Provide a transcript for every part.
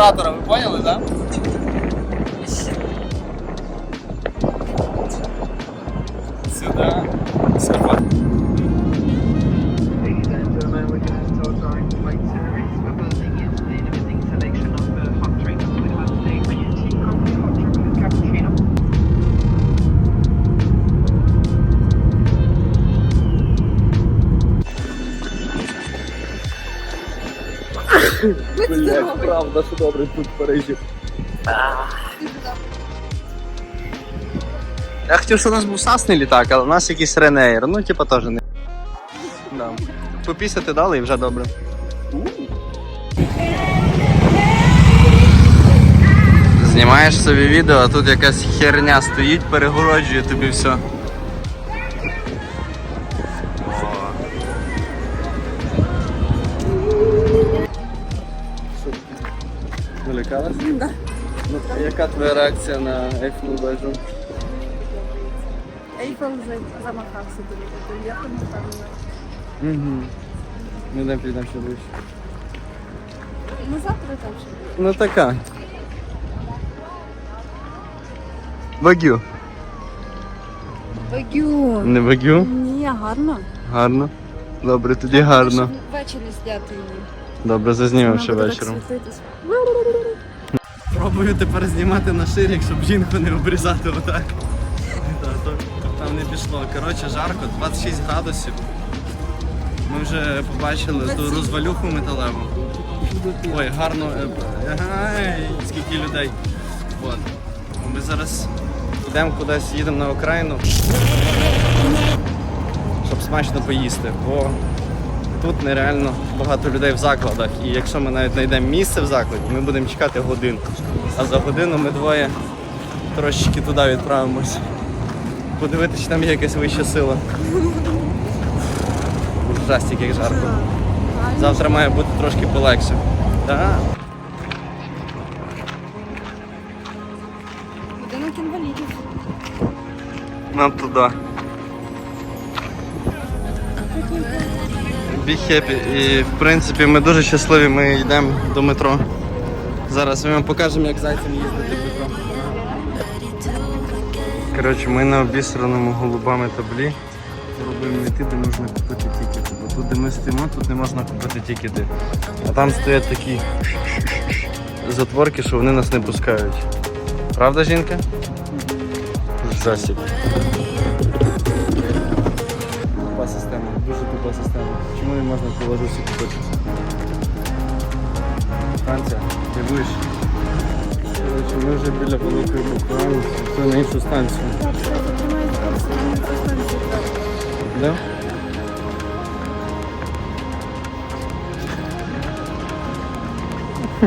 оператора, ви поняли, так? Правда, що добре тут в Парижі. Я хотів, щоб у нас був сасний літак, але у нас якийсь Ренейр. Ну, типа теж не. Да. Попісяти дали і вже добре. Знімаєш собі відео, а тут якась херня стоїть, перегороджує тобі все. Налякалась? Да. Ну, яка твоя реакція на Ейфелеву вежу? Ейфел за- замахався дуже. Я не впевнена. Угу. Ну йдемо підемо ще ближче. Ну завтра там ще. Ну така. Багю. Багю. Не багю? Ні, гарно. Гарно. Добре, тоді гарно. Ввечері зняти її. Добре, зазнімемо ще вечором. Пробую тепер знімати на ширик, щоб жінку не обрізати отак. Там не пішло. Коротше, жарко, 26 градусів. Ми вже побачили ту розвалюху металеву. Ой, гарно. е, Ай, скільки людей. От. Ми зараз йдемо кудись, їдемо на окраїну, щоб смачно поїсти. Бо тут нереально багато людей в закладах. І якщо ми навіть знайдемо місце в закладі, ми будемо чекати годину. А за годину ми двоє трошечки туди відправимось. Подивитися, чи там є якась вища сила. Ужастик, як жарко. Завтра має бути трошки полегше. Так. Будинок інвалідів. Нам туди. Happy. І в принципі ми дуже щасливі, ми йдемо до метро. Зараз ми вам покажемо, як зайцем їздити в метро. Коротше, ми на обісраному голубами таблі пробуємо знайти, де можна купити тікети. Бо тут, де ми стоїмо, тут не можна купити тікети. А там стоять такі затворки, що вони нас не пускають. Правда, жінка? Засіб. Можна в Білорусі купити? Франція, дивуєш? Коротше, ми вже біля великої буквально, це на іншу станцію. Так, кстати, тримають курс, на станцію треба. Да?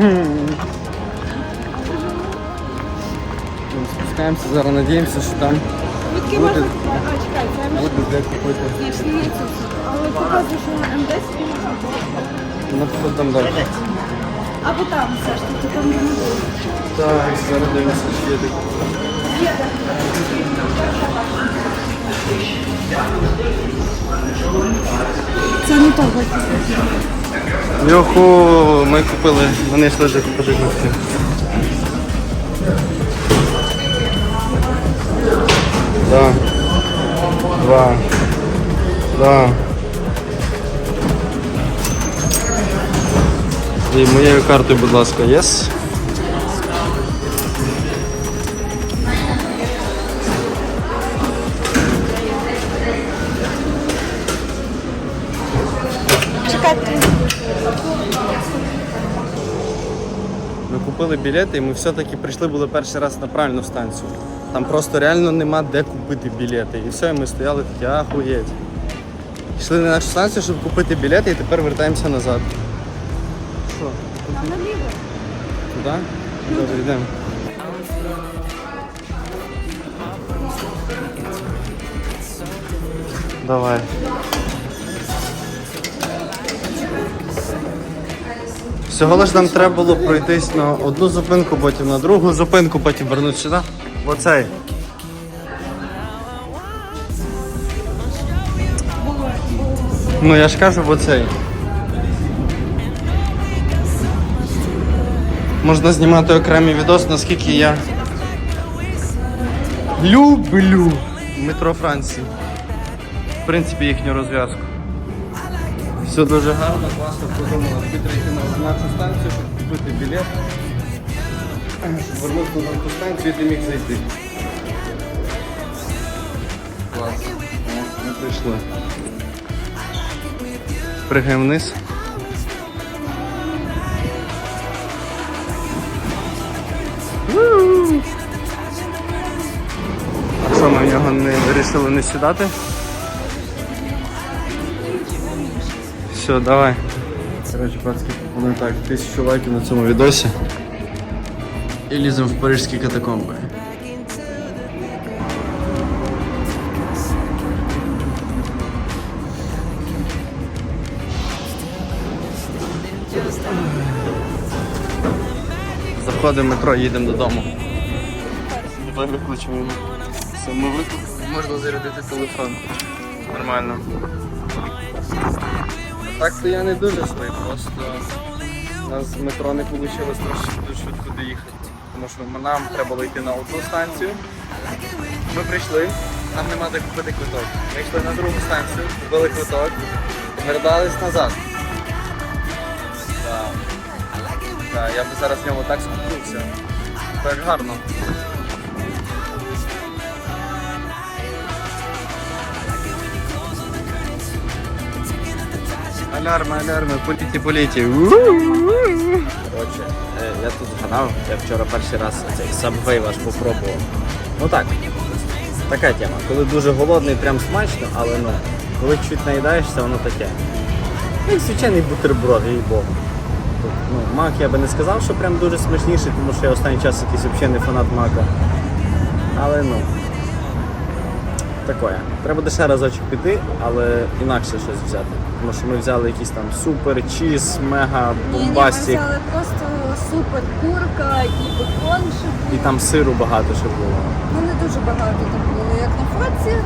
Ми Спускаємося, зараз надіємося, що там Звідки Буде. можна? А, чекай, це ми буде де купити. знайшли не цю. Але показує, що на М10 можна. Ну, хто там далі. Або там все ж таки, там не було. Так, зараз дивимося, що є таке. Це не того. Йоху, ми купили, вони йшли вже купити гості. Да. Два. Да. І моєю картою, будь ласка, єс. Чекайте. Ми купили білети і ми все-таки прийшли були перший раз на правильну станцію. Там просто реально нема де купити білети. І все, і ми стояли такі, ахуєть. Йшли на нашу станцію, щоб купити білети і тепер вертаємося назад. Що? Там наліво. Туди? Добре, йдемо. Давай. Всього лиш нам треба було пройтись на одну зупинку, потім на другу зупинку, потім вернутися сюди. Оцей. Ну я ж кажу в оцей. Можна знімати окремий відос, наскільки я люблю метро Франції. В принципі, їхню розв'язку. Все дуже гарно, класно подумала. Підійти на 11 станцію, щоб купити білет. Щоб вернути на ту станцію ти міг зайти. Клас. Ми прийшли. Пригаємо вниз. А що ми в нього не вирішили не сідати? Все, давай. Пацки, пропоную так, тисячу лайків на цьому відосі. І ліземо в парижські катакомби. Заходимо в метро, їдемо додому. Давай ми викликали. Можна зарядити телефон. Нормально. Так то я не дуже злий, просто у нас з метро не вийшло дуже швидко доїхати. Тому що нам треба було йти на одну станцію. Ми прийшли, нам нема де купити квиток. Ми йшли на другу станцію, купили квиток вертались назад. Так. Так, я би зараз в ньому так скупився. Так гарно. Алярми, алярми, політі, політі. Коротше, е, я тут згадав, я вчора перший раз цей Subway ваш попробував. Ну так, така тема. Коли дуже голодний, прям смачно, але ну, коли чуть наїдаєшся, воно таке. Як звичайний бутерброд, їй богу. Ну, мак я би не сказав, що прям дуже смачніший, тому що я останній час якийсь взагалі не фанат мака. Але ну. Такое. Треба ще разочок піти, але інакше щось взяти. Тому що ми взяли якийсь там супер, чіз, мега, Ні, ні, ми взяли просто супер курка і бекон ще І там сиру багато ще було. Ну не дуже багато там було, як на фоці.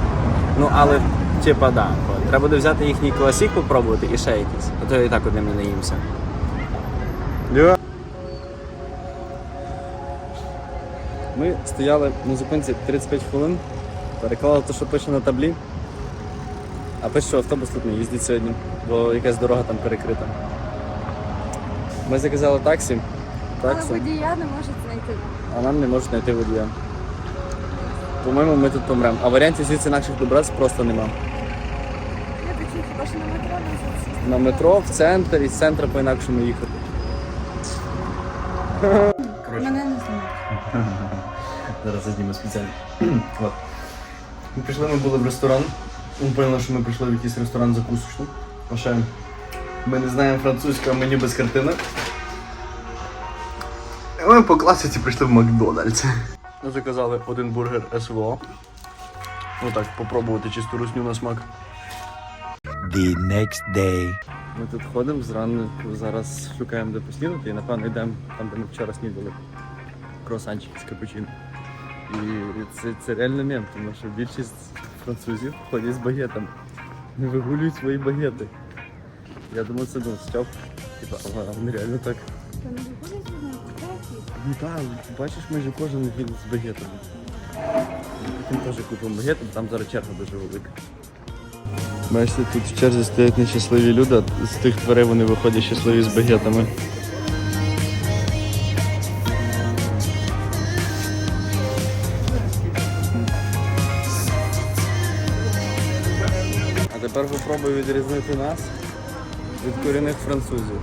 Ну але, типа, да. Треба буде взяти їхній класік попробувати і ще якийсь. А то я і так одним не наїмся. Ми стояли на зупинці 35 хвилин, переклали те, що пише на таблі. А пише, що автобус тут не їздить сьогодні, бо якась дорога там перекрита. Ми заказали таксі, Але таксу, водія не можуть знайти. а нам не можуть знайти водія. По-моєму, ми тут помремо. А варіантів звідси інакших добратися просто нема. Я хочу хіба що на метро не. На метро, в центр і з центру по-інакшому їхати. Мене не знають. Зараз я зніму спеціально. От. Ми пішли, ми були в ресторан. Ми поняли, що ми прийшли в якийсь ресторан закусочний. А ще ми не знаємо французького меню без картинок. Ми по класиці прийшли в Макдональдс. Ми заказали один бургер СВО. Ну так, попробувати чисту русню на смак. the next day. Ми тут ходимо зранку, зараз шукаємо де поснідати і напевно йдемо там, де ми вчора снідали. Круасанчик з капучино. І це, це реально мем, тому що більшість французів ходять з багетом. Не вигулюють свої багети. Я думаю, це ну, стьоп. Типа, а вони реально так. Ну так, бачиш, майже кожен він з багетом. Потім теж купимо багет, бо там зараз черга дуже велика. Бачите, тут в черзі стоять нещасливі люди, а з тих дверей вони виходять щасливі з багетами. А тепер попробуй відрізнити нас від корінних французів.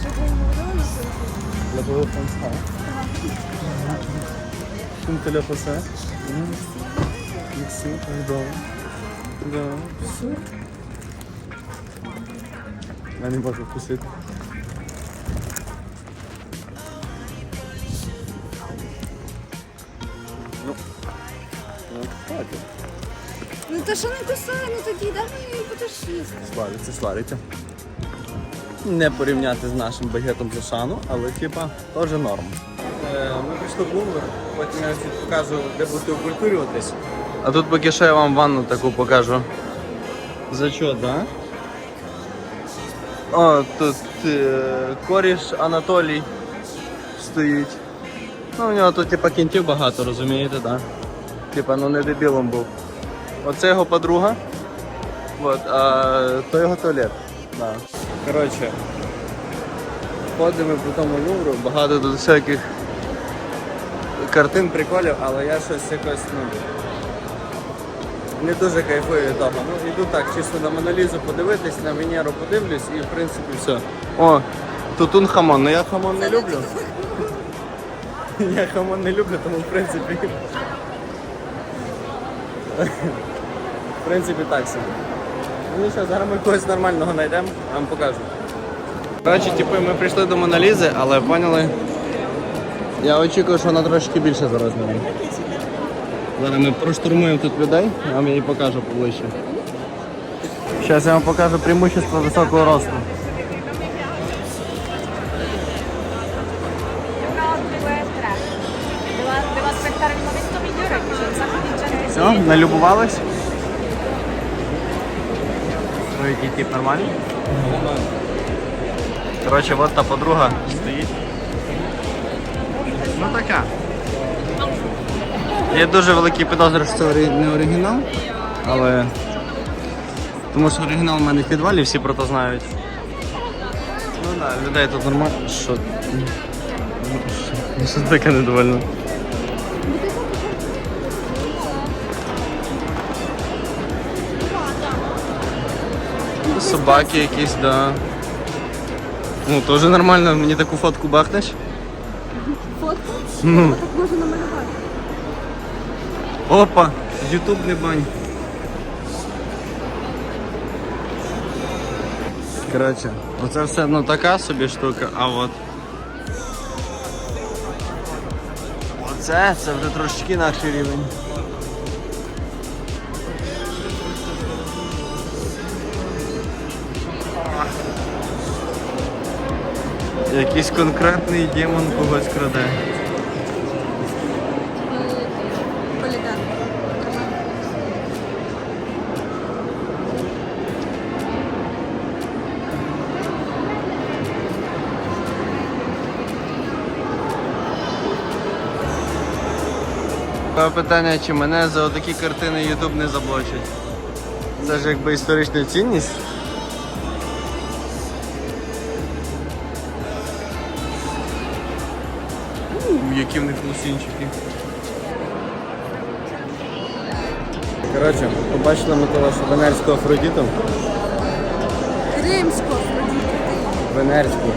Що ви говорили на французькому? La Français. Comme tu l'as pardon. Да, все. Я не можу вкусити. Ну, ну, так. Ну то що не кусай, ну тоді дай мені будеш їсти. Свариться, свариться. Не порівняти з нашим багетом з Ашану, але типа теж норм. Е, ми прийшли в Лувр, потім я чуть покажу, де будете окультурюватись. А тут поки що я вам ванну таку покажу. Зачот, да? О, тут е, коріш Анатолій стоїть. Ну, у нього тут типа кінтів багато, розумієте, так? Да? Типа, ну не дебілом був. Оце його подруга. Вот, а то його туалет. Да. Коротше, ходимо по тому Лувру, багато тут всяких картин, приколів, але я щось якось, ну. Не дуже кайфую від того. Ну, іду так, чисто на Монолізу подивитись, на Венеру подивлюсь і в принципі все. О, тутун хамон. Ну я хамон не люблю. Я хамон не люблю, тому в принципі. В принципі так собі. Ну нічого, зараз ми когось нормального знайдемо, вам покажу. Коротше, типу, ми прийшли до Монолізи, але поняли. Я очікую, що вона трошки більше за розміром. Зараз ми проштурмуємо тут людей, я вам її покажу поближче. Зараз я вам покажу преимущество високого росту. Все, налюбувались? Який тип нормальний? Коротше, от та подруга стоїть. Ну така. Є дуже великий підозри, що це не оригінал, але. Тому що оригінал в мене в підвалі, всі про це знають. Ну так, да, людей тут нормально. Що? Що таке недовольно? Собаки якісь, да. Ну, теж нормально, мені таку фотку бахнеш. Фотку? Ну. Так можна намалювати. Опа, Ютуб не бань. Коротше, оце все ну така собі штука, а от. Оце це вже трошечки наш рівень. Якийсь конкретний демон когось краде. Питання, чи мене за отакі картини YouTube не заблочить. Це ж якби історична цінність. Які в. Коротше, побачили ми того, що Венерську Афродіту. Римську. Венерську.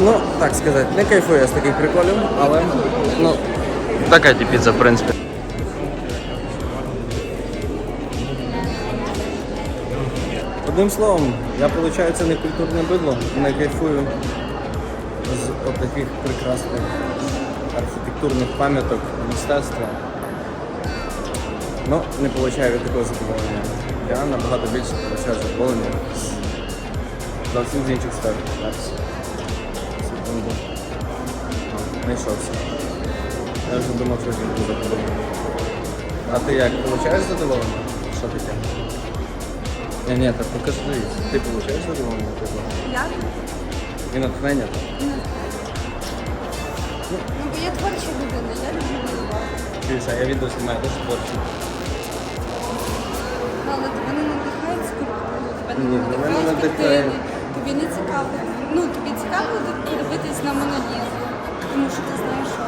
Ну, так сказати, не кайфую я з таких приколів, але ну, така типіця, в принципі. Одним словом, я, виходить, не культурне бидло, не кайфую з отаких прекрасних архітектурних пам'яток мистецтва. Ну, не получаю від такого задоволення. Я набагато більше получаю задоволення з зовсім з інших сфер. Секунду. О, Знайшовся. Я вже думав, що жінку забуду. А ти як, получаєш задоволення? Що таке? Ні, ні, так покажи. Ти получаєш задоволення? Я? І натхнення? Ну, бо я творча людина, я люблю малювати. Дивіться, я відео знімаю дуже творчі. Ну, Але тебе не надихають скульптури, тебе Ні, не мене надихають надихає. картини. Тобі не цікаво. Ну, тобі цікаво подивитись на Монолізу, тому що ти знаєш, що.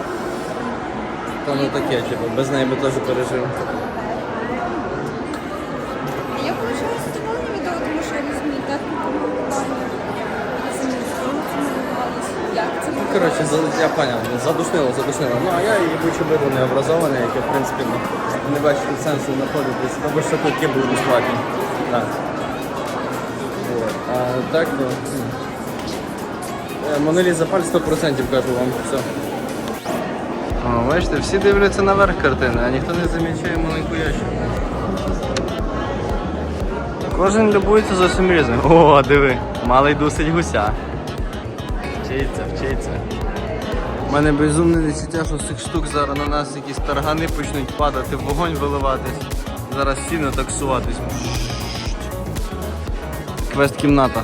Та ну таке, типу, без неї би теж пережив. А я получаю задоволення від того, тому що я розумію техніку малювання, розумію, що це малювалось, як це Ну, коротше, я поняв, задушнило, задушнило. Ну, а я будь виду не образований, яке, в принципі, ну, не бачу сенсу знаходитись, тому що тут були безплатні. Так. А так, ну, м. Е, Паль 100% кажу вам, все. О, бачите, всі дивляться наверх картини, а ніхто не замічає маленьку ящику. Кожен любується зовсім різним. О, диви, малий дусить гуся. Вчиться, вчиться. У мене безумне відчуття, що з цих штук зараз на нас якісь таргани почнуть падати, вогонь виливатись. Зараз сіно таксуватись. Квест кімната.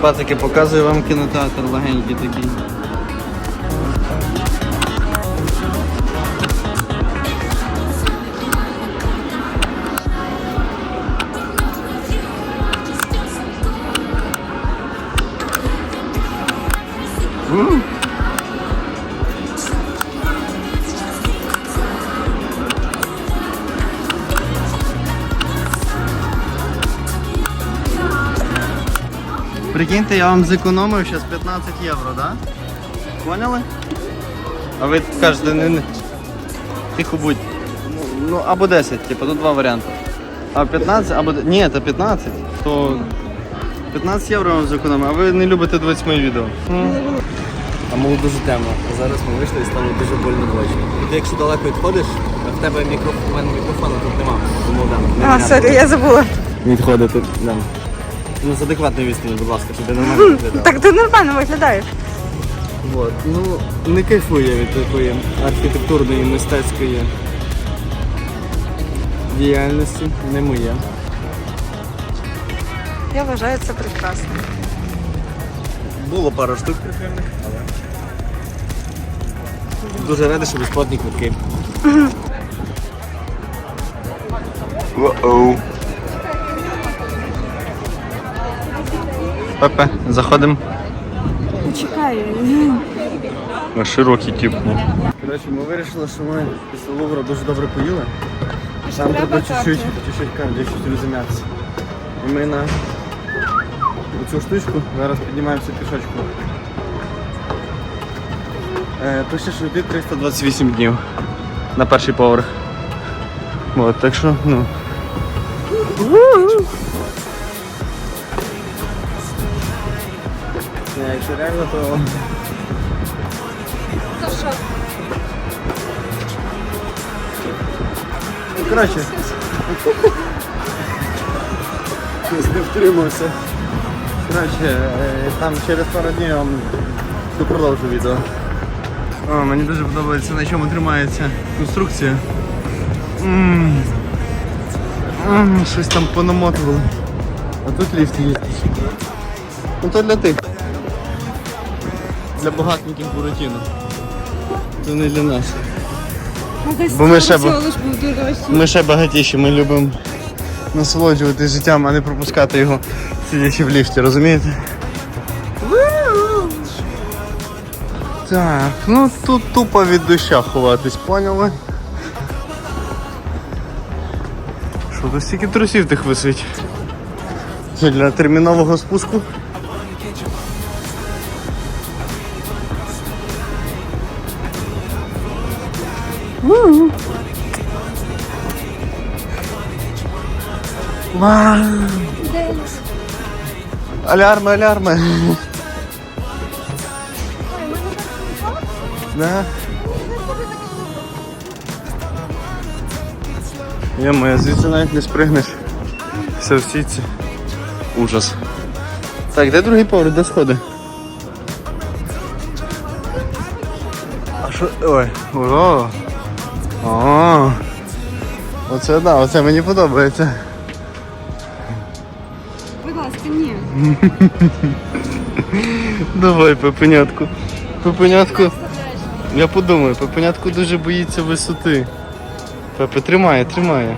Патики показую вам кінотеатр легенький такий. Прикиньте, я вам зекономив зараз 15 євро, да? Поняли? А ви кажете, не, не. Тихо будь. Ну, ну або 10, типу, тут два варіанти. А 15, або. Ні, це 15, то 15 євро вам зекономив, а ви не любите дивитися мої відео. А було дуже темно. А зараз ми вийшли і стало дуже больно в очі. І ти якщо далеко відходиш, в тебе мікрофон, у мене мікрофона тут нема. Тому да, А, сорі, я забула. Відходити. Да. Ну, з адекватної відстані, будь ласка, щоб ти нормально виглядав. Так ти нормально виглядаєш. Вот. Ну, не кайфую я від такої архітектурної, мистецької діяльності. Не моє. Я вважаю це прекрасно. Було пару штук прикольних, але. Дуже радий, що безплатні квитки. Воу. Пепе, заходимо. Чекаю. На широкий тип. Коротше, ми вирішили, що ми після Лувра дуже добре поїли. Нам треба треба чуть-чуть, чуть-чуть чуть розім'ятися. І ми на цю штучку зараз піднімаємося пішочку. Е, пише, що йти 328 днів на перший поверх. От, так що, ну. Якщо реально, то То що? Ну, коротше. Не втримався. Коротше, е, там через пару днів я вам продовжу відео. О, мені дуже подобається, на чому тримається конструкція. М. М, Щось там понамотували. А тут ліфт є. Ну то для тих. Для багатників Буратіно. Це не для нас. Бо ми ще. Ми ще багатіші, ми любимо насолоджуватися життям, а не пропускати його сидячи в ліфті, розумієте? Так, ну тут тупо від доща ховатись, поняли? Що тут стільки трусів тих висить? Це для термінового спуску. Вау! Алярми, алярми. Да. Є моя, звідси навіть не спригнеш. Все в сітці. Ужас. Так, де другий поверх, де сходи? А що? Ой, о. О. Оце да, оце мені подобається. Будь ласка, ні. Давай, пепенятку. Пепенятку. Я подумаю, Пепенятко дуже боїться висоти. Пепе, тримає, тримає.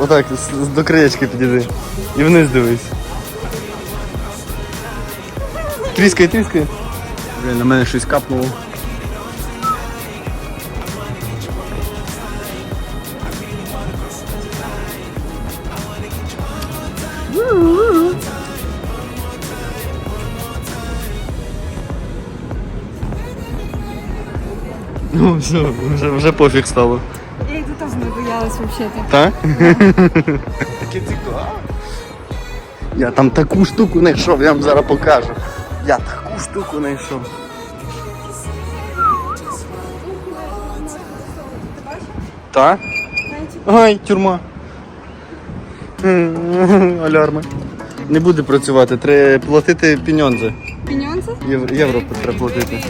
Отак, до краєчки підійди. І вниз дивись. Тріскай, тріскай. Блін, на мене щось капнуло. Ну все, вже, вже пофіг стало. Я і тут не боялась взагалі. Так? Таке цікаво. Я там таку штуку знайшов, я вам зараз покажу. Я таку штуку знайшов. Так? Ай, тюрма. Алярми. Не буде працювати, треба платити піньонзи. Піньонце? Євро, євро треба платити.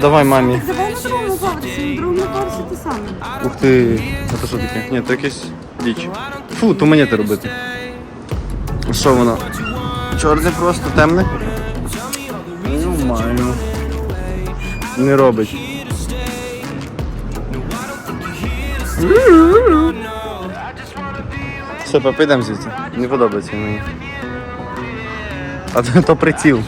Давай мамі. Давай на другому поверсі, на другому поверсі те саме. Ух ти, а це що таке? Ні, це якась річ. Фу, то мені те робити. Що воно? Чорне просто темне? Ну, маю. Не робить. Все, попийдемо звідси. Не подобається мені. А то, то приціл.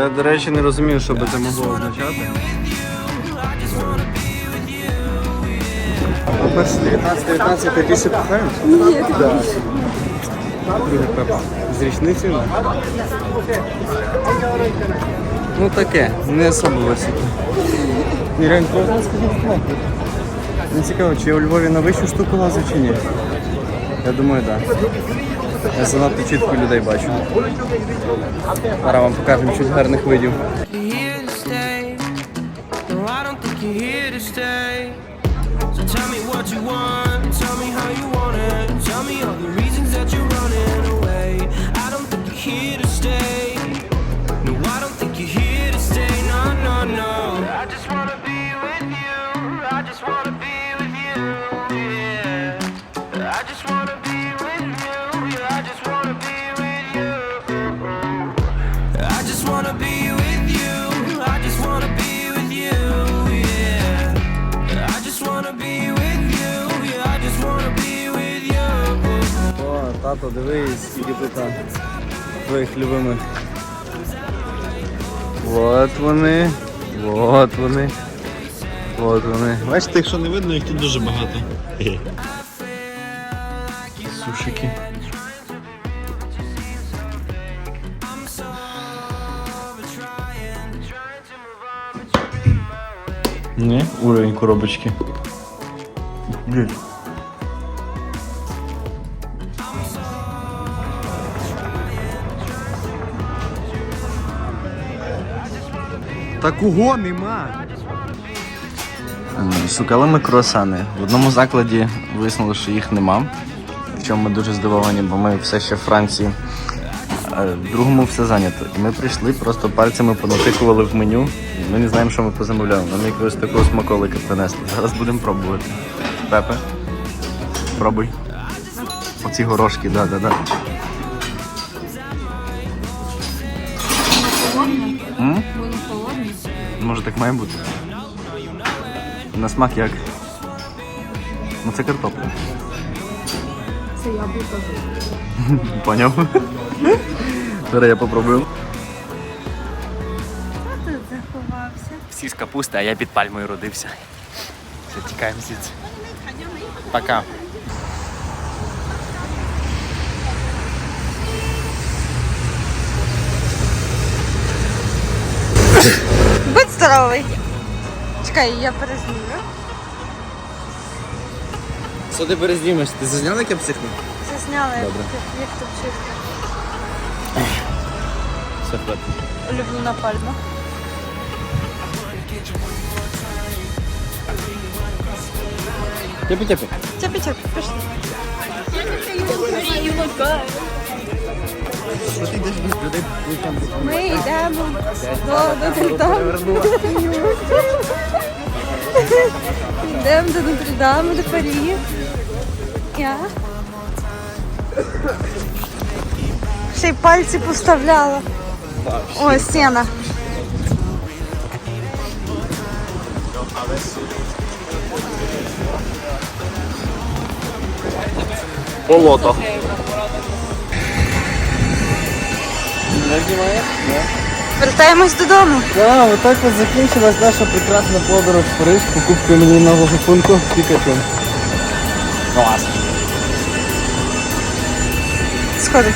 Я, до речі, не розумію, що би це могло означати. Перший 19-19 ти більше кохаєш? Ні, так. Друге пепа. З річницею? Ну таке, не особо високо. Ні, реально, Не цікаво, чи я у Львові на вищу штуку лазив чи ні. Я думаю, так. Я занадто чітко людей бачу. Зараз вам покажемо чуть гарних видів. So tell me what you want, тато, дивись, скільки тут а, твоїх любимих. Вот вони. Вот вони. Вот вони. Бачите, якщо не видно, їх тут дуже багато. Сушики. Не, уровень коробочки. Блин. Такого нема. Шукали ми круасани. В одному закладі виснули, що їх нема. В чому ми дуже здивовані, бо ми все ще в Франції. В другому все зайнято. І ми прийшли, просто пальцями понатикували в меню. Ми не знаємо, що ми позамовляли. Нам якогось такого смаколика принесли. Зараз будемо пробувати. Пепе. Пробуй. Оці горошки, да, Може так має бути. На смак як? Ну це картопля. Це яблуко. Поняв? Зараз я попробую. Всі з капусти, а я під пальмою родився. Все, тікаємо звідси. Пока. Будь здоровий. Чекай, я перезніму. Що ти перезнімеш? Ти зазняв, як я психнув? Зняли, як, Добре. як тут чисто. Все, хватить. Улюблена пальма. Тепі-тепі. Тяпі-тяпі, пішли. Ми йдемо до Нотр-Даму. Йдемо до Нотр-Даму, до Парі. Я. Ще й пальці поставляла. О, стіна. Болото. Не знімає? Вертаємось додому. Так, отак от закінчилась наша прекрасна подорож в Париж покупка мені нового пункту Пікачу. Клас. Сходи.